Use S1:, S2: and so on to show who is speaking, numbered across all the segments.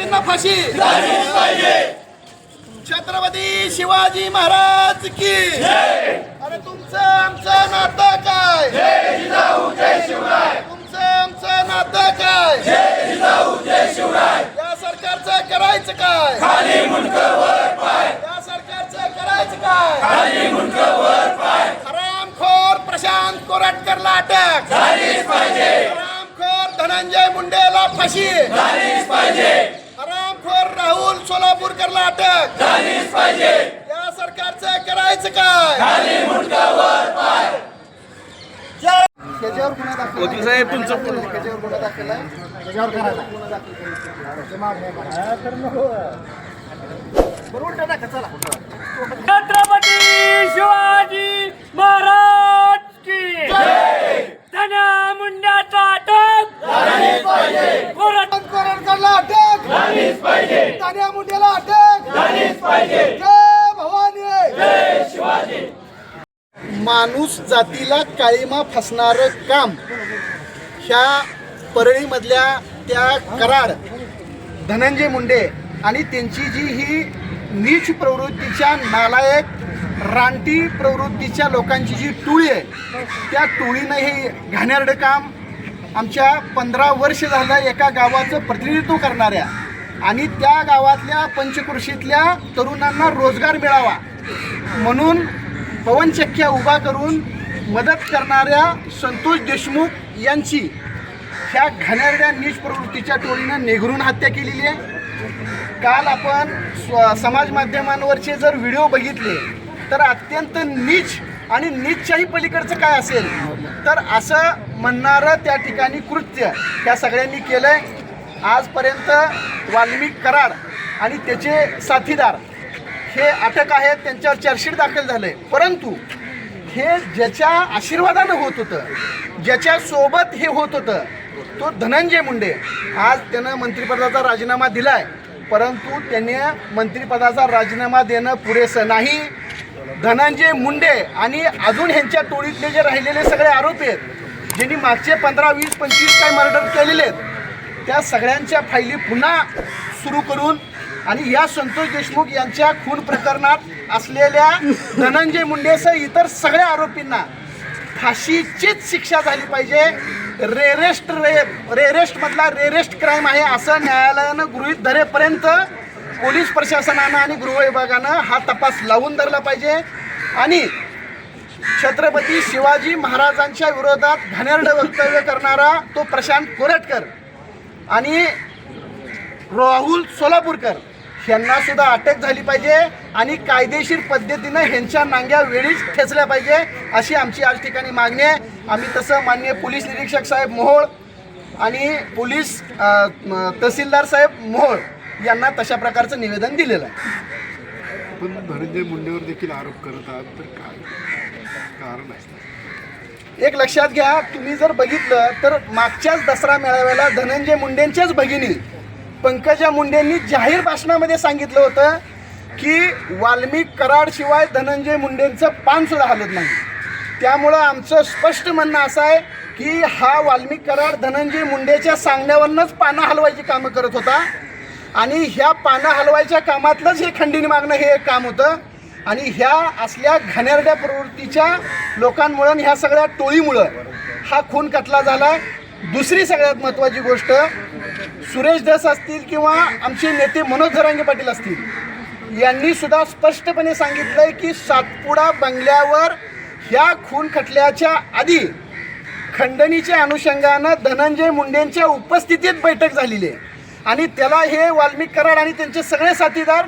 S1: आरोपींना फाशी. छत्रपती शिवाजी महाराज की. अरे तुमचं आमचं नातं काय? तुमचं आमचं नातं काय? या सरकारचं करायचं काय? या सरकारचं करायचं काय? हरामखोर प्रशांत कोराटकरला अटक. हरामखोर धनंजय मुंडेला फाशी. पाहिजे राहुल सोलापूरकरला अटक. या सरकारचं करायचं काय? त्याच्यावर गुन्हा दाखल वकील साहेब तुमचं त्याच्यावर गुन्हा दाखल आहे. त्याच्यावर करायचा गुन्हा दाखल करायचा. बरोबर टाका चला.
S2: छत्रपती शिवाजी महाराज की धन्या मुंड्याचा अटक. कोरट
S1: कोरणकरला अटक. मुंडेला अटक. जय भवानी. माणूस जातीला काळीमा फसणारं काम. ह्या परळीमधल्या त्या कराड धनंजय मुंडे आणि त्यांची जी ही नीच प्रवृत्तीच्या नालायक रानटी प्रवृत्तीच्या लोकांची जी टोळी आहे त्या टोळीनं हे घाणेरडं काम आमच्या पंधरा वर्ष झालं एका गावाचं प्रतिनिधित्व करणाऱ्या आणि त्या गावातल्या पंचकृषीतल्या तरुणांना रोजगार मिळावा. म्हणून पवनचक्क्या उभा करून मदत करणाऱ्या संतोष देशमुख यांची ह्या घाणेरड्या नीच प्रवृत्तीच्या टोळीनं नेघरून हत्या केलेली आहे. काल आपण स्व- समाज माध्यमांवरचे जर व्हिडिओ बघितले तर अत्यंत नीच आणि नीचच्याही पलीकडचं काय असेल? तर असं म्हणणारं त्या ठिकाणी कृत्य ह्या सगळ्यांनी केलं आहे आजपर्यंत वाल्मिक कराड आणि त्याचे साथीदार हे अटक आहेत त्यांच्यावर चार्जशीट दाखल झाले परंतु हे ज्याच्या आशीर्वादानं होत होतं ज्याच्यासोबत हे होत होतं तो धनंजय मुंडे. आज त्यानं मंत्रिपदाचा राजीनामा दिलाय परंतु त्याने मंत्रिपदाचा राजीनामा देणं पुरेसं नाही. धनंजय मुंडे आणि अजून ह्यांच्या टोळीतले जे राहिलेले सगळे आरोपी आहेत ज्यांनी मागचे पंधरा वीस पंचवीस काय मर्डर केलेले आहेत त्या सगळ्यांच्या फायली पुन्हा सुरू करून आणि या संतोष देशमुख यांच्या खून प्रकरणात असलेल्या धनंजय मुंडेसह इतर सगळ्या आरोपींना फाशीचीच शिक्षा झाली पाहिजे. रेरेस्ट रे रेरेस्टमधला रेरेस्ट क्राईम आहे असं न्यायालयानं गृहीत धरेपर्यंत पोलीस प्रशासनानं आणि गृहविभागानं हा तपास लावून धरला पाहिजे. आणि छत्रपती शिवाजी महाराजांच्या विरोधात घाणेरडं वक्तव्य करणारा तो प्रशांत कोरटकर आणि राहुल सोलापूरकर यांना सुद्धा अटक झाली पाहिजे आणि कायदेशीर पद्धतीनं ह्यांच्या नांग्या वेळीच ठेचल्या पाहिजे अशी आमची आज ठिकाणी मागणी आहे. आम्ही तसं माननीय पोलीस निरीक्षक साहेब मोहोळ आणि पोलीस तहसीलदार साहेब मोहोळ यांना तशा प्रकारचं निवेदन दिलेलं आहे.
S3: पण धनंजय मुंडेवर देखील आरोप करत आहात तर काय कारण आहे?
S1: एक लक्षात घ्या तुम्ही जर बघितलं तर मागच्याच दसरा मेळाव्याला धनंजय मुंडेंच्याच भगिनी पंकजा मुंडेंनी जाहीर भाषणामध्ये सांगितलं होतं की वाल्मिक कराडशिवाय धनंजय मुंडेंचं पान सुद्धा हलत नाही. त्यामुळं आमचं स्पष्ट म्हणणं असं आहे की हा वाल्मिक कराड धनंजय मुंडेच्या सांगण्यावरनंच पानं हलवायची कामं करत होता. आणि ह्या पानं हलवायच्या कामातलंच हे खंडणी मागणं हे एक काम होतं. आणि ह्या असल्या घाणेरड्या प्रवृत्तीच्या लोकांमुळं आणि ह्या सगळ्या टोळीमुळं हा खून कटला झाला. दुसरी सगळ्यात महत्त्वाची गोष्ट सुरेश दस असतील किंवा आमचे नेते मनोज धरांगे पाटील असतील यांनी सुद्धा स्पष्टपणे सांगितलंय की सातपुडा बंगल्यावर ह्या खून खटल्याच्या आधी खंडणीच्या अनुषंगानं धनंजय मुंडेंच्या उपस्थितीत बैठक झालेली आहे. आणि त्याला हे वाल्मिक कराड आणि त्यांचे सगळे साथीदार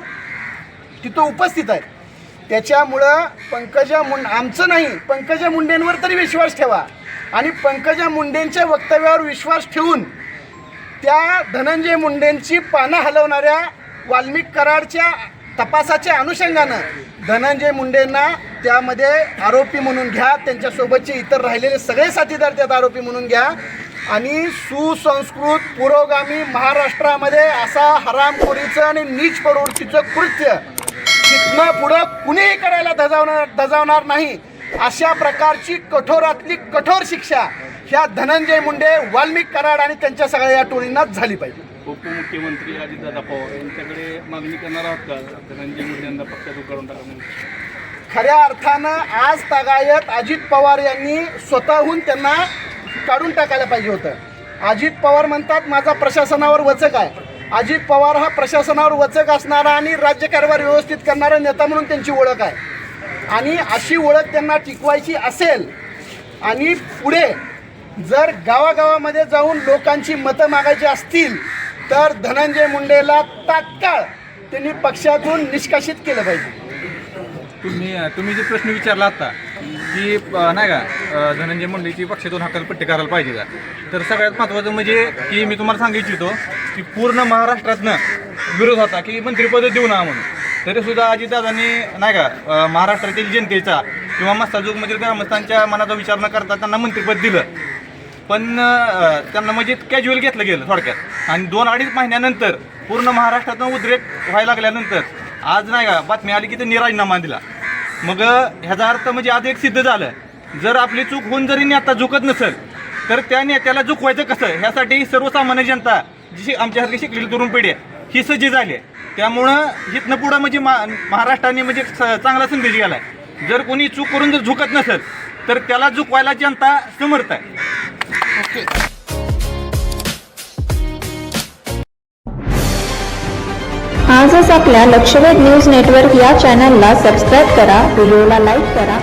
S1: तिथं उपस्थित आहेत. त्याच्यामुळं पंकजा मुंड आमचं नाही पंकजा मुंडेंवर तरी विश्वास ठेवा. आणि पंकजा मुंडेंच्या वक्तव्यावर विश्वास ठेवून त्या धनंजय मुंडेंची पानं हलवणाऱ्या वाल्मिक कराडच्या तपासाच्या अनुषंगानं धनंजय मुंडेंना त्यामध्ये आरोपी म्हणून घ्या त्यांच्यासोबतचे इतर राहिलेले सगळे साथीदार त्यात आरोपी म्हणून घ्या. आणि सुसंस्कृत पुरोगामी महाराष्ट्रामध्ये असा हरामखोरीचं आणि नीच प्रवृत्तीचं कृत्य तिथनं पुढं कुणीही करायला धजावणार धजावणार नाही. अशा प्रकारची कठोरातली कठोर शिक्षा ह्या धनंजय मुंडे वाल्मिक कराड आणि त्यांच्या सगळ्या या टोळींनाच झाली पाहिजे.
S4: उपमुख्यमंत्री अजितदादा पवार यांच्याकडे मागणी करणार आहात का? धनंजय मुंडे यांना पक्षात उकाडून टाका म्हणून.
S1: खऱ्या अर्थानं आज तागायत अजित पवार यांनी स्वतःहून त्यांना काढून टाकायला पाहिजे होतं. अजित पवार म्हणतात माझा प्रशासनावर वचक आहे. अजित पवार हा प्रशासनावर वचक असणारा आणि राज्यकारभार व्यवस्थित करणारा नेता म्हणून त्यांची ओळख आहे. आणि अशी ओळख त्यांना टिकवायची असेल आणि पुढे जर गावागावामध्ये जाऊन लोकांची मतं मागायची असतील तर धनंजय मुंडेला तात्काळ त्यांनी पक्षातून निष्कासित केलं पाहिजे.
S5: तुम्ही तुम्ही जे प्रश्न विचारला आता की नाही का धनंजय मुंडेची पक्षातून हकालपट्टी करायला पाहिजे का? तर सगळ्यात महत्त्वाचं म्हणजे की मी तुम्हाला सांगू इच्छितो की पूर्ण महाराष्ट्रातनं विरोध होता की मंत्रिपद देऊ ना म्हणून. तरी सुद्धा अजितदादांनी नाही का महाराष्ट्रातील जनतेचा किंवा मस्ताजोगमधील ग्रामस्थांच्या मनाचा विचार न करता त्यांना मंत्रिपद दिलं. पण त्यांना म्हणजे कॅज्युअल घेतलं गेलं थोडक्यात. आणि दोन अडीच महिन्यानंतर पूर्ण महाराष्ट्रातून उद्रेक व्हायला लागल्यानंतर आज नाही का बातमी आली की ते निराजनामा दिला. मग ह्याचा अर्थ म्हणजे आज एक सिद्ध झालं. जर आपली चूक होऊन जरी नेता झुकत नसेल तर त्या नेत्याला झुकवायचं कसं? ह्यासाठी सर्वसामान्य जनता जी आमच्यासारखी शिकलेली तरुण पिढी आहे ही सज्जी झाली आहे. त्यामुळं इथनं पुढं म्हणजे मा महाराष्ट्राने म्हणजे स- चांगला संदेश गेला आहे. जर कोणी चूक करून जर झुकत नसेल तर त्याला झुकवायला जनता समर्थ आहे.
S6: आजच आपल्या लक्षवेध न्यूज नेटवर्क या चॅनलला सबस्क्राईब करा व्हिडिओला लाईक करा